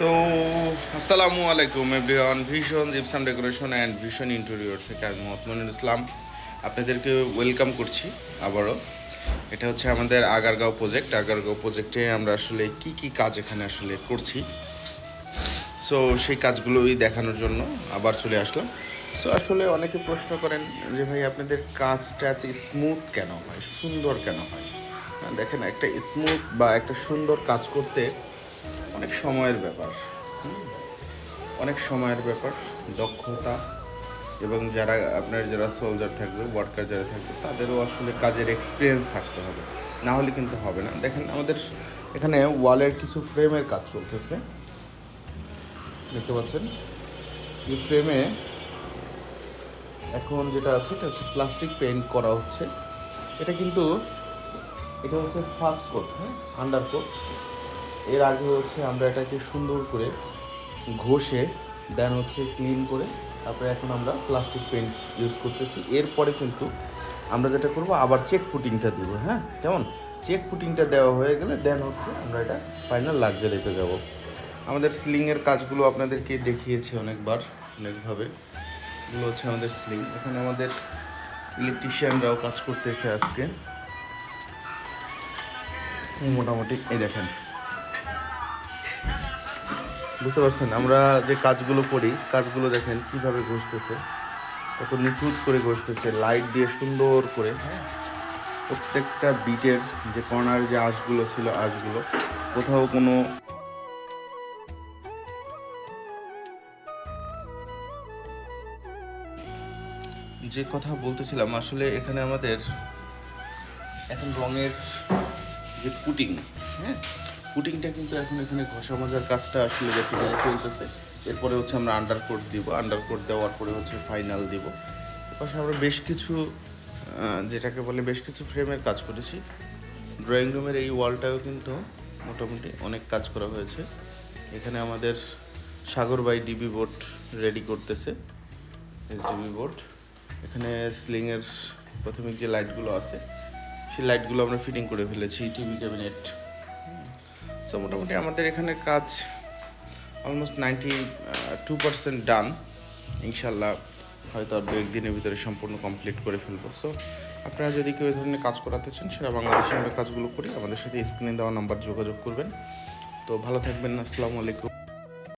তো আসসালামু আলাইকুম everyone Vision gypsum decoration and Vision interior থেকে আমি মতমনুল ইসলাম। আপনাদেরকে ওয়েলকাম করছি আবারও। এটা হচ্ছে আমাদের আগারগাঁও প্রজেক্ট আগারগাঁও প্রজেক্টে আমরা আসলে কি কি কাজ এখানে আসলে করছি। সো সেই কাজগুলোই দেখানোর জন্য আবার চলে আসলাম। সো আসলে অনেকে প্রশ্ন করেন যে ভাই আপনাদের কাজটা এত স্মুথ কেন হয়? সুন্দর কেন হ্যাঁ, দেখেন একটা স্মুথ বা একটা সুন্দর কাজ করতে অনেক সময়ের ব্যাপার? অনেক সময়ের ব্যাপার, দক্ষতা এবং যারা আপনার যারা সোলজার থাকবে ওয়ার্কার যারা থাকবে, তাদেরও আসলে কাজের এক্সপিরিয়েন্স থাকতে হবে। না হলে কিন্তু হবে না। দেখেন আমাদের এখানে ওয়ালের কিছু ফ্রেমের কাজ চলতেছে। দেখতে পাচ্ছেন? এই ফ্রেমে এখন যেটা আছে, এটা হচ্ছে প্লাস্টিক পেইন্ট করা হচ্ছে। এটা কিন্তু, এটা হচ্ছে ফার্স্ট কোট হ্যাঁ? আন্ডার কোট এর আগে হচ্ছে আমরা এটাকে সুন্দর করে ঘষে দেন হচ্ছে ক্লিন করে তারপরে এখন আমরা প্লাস্টিক পেন্ট ইউজ করতেছি। এরপরে কিন্তু আমরা যেটা করব, আবার চেক পুটিংটা দিব হ্যাঁ? কেমন? চেক পুটিংটা দেওয়া হয়ে গেলে দেন হচ্ছে আমরা এটা ফাইনাল লাক্সারিতে যাব। আমাদের স্লিংয়ের কাজগুলো আপনাদেরকে দেখিয়েছি অনেকবার, অনেকভাবে। এগুলো হচ্ছে আমাদের স্লিং এখানে আমাদের ইলেকট্রিশিয়ানরাও কাজ করতেছে আজকে। মোটামুটি, এই দেখেন। বুঝতে পারছেন? আমরা যে কাজগুলো করি, কাজগুলো দেখেন কীভাবে ঘষতেছে। কত নিখুঁত করে ঘষতেছে লাইট দিয়ে সুন্দর করে হ্যাঁ? প্রত্যেকটা বিটের যে কর্নার যে আঁশগুলো ছিল আঁশগুলো, কোথাও কোনো যে কথা বলতেছিলাম, আসলে এখানে আমাদের এখন রঙের যে পুটিং হ্যাঁ? পুটিংটা কিন্তু এখন এখানে ঘষা মাজার কাজটা আসলে বেসিক্যালি চলতেছে। এরপরে হচ্ছে আমরা আন্ডারকোট দিব। আন্ডারকোট দেওয়ার পরে হচ্ছে ফাইনাল দিব। এরপরে আমরা বেশ কিছু যেটাকে বলে বেশ কিছু ফ্রেমের কাজ করেছি। ড্রয়িং রুমের এই ওয়ালটাও কিন্তু মোটামুটি অনেক কাজ করা হয়েছে। এখানে আমাদের Sagar by DB board ready করতেছে। এসডিবি বোর্ড এখানে স্লিংয়ের প্রাথমিক যে লাইটগুলো আছে, সেই লাইটগুলো আমরা ফিটিং করে ফেলেছি। টিভি ক্যাবিনেট সো মোটামুটি আমাদের এখানে কাজ almost ninety two percent done ইনশাল্লাহ হয়তো দু একদিনের ভিতরে সম্পূর্ণ কমপ্লিট করে ফেলব। সো আপনারা যদি কেউ এই ধরনের কাজ করাতে চান, সেটা বাংলাদেশে আমরা কাজগুলো করি আমাদের সাথে স্ক্রিনে দেওয়া নাম্বার যোগাযোগ করবেন। তো ভালো থাকবেন, আসসালামু আলাইকুম।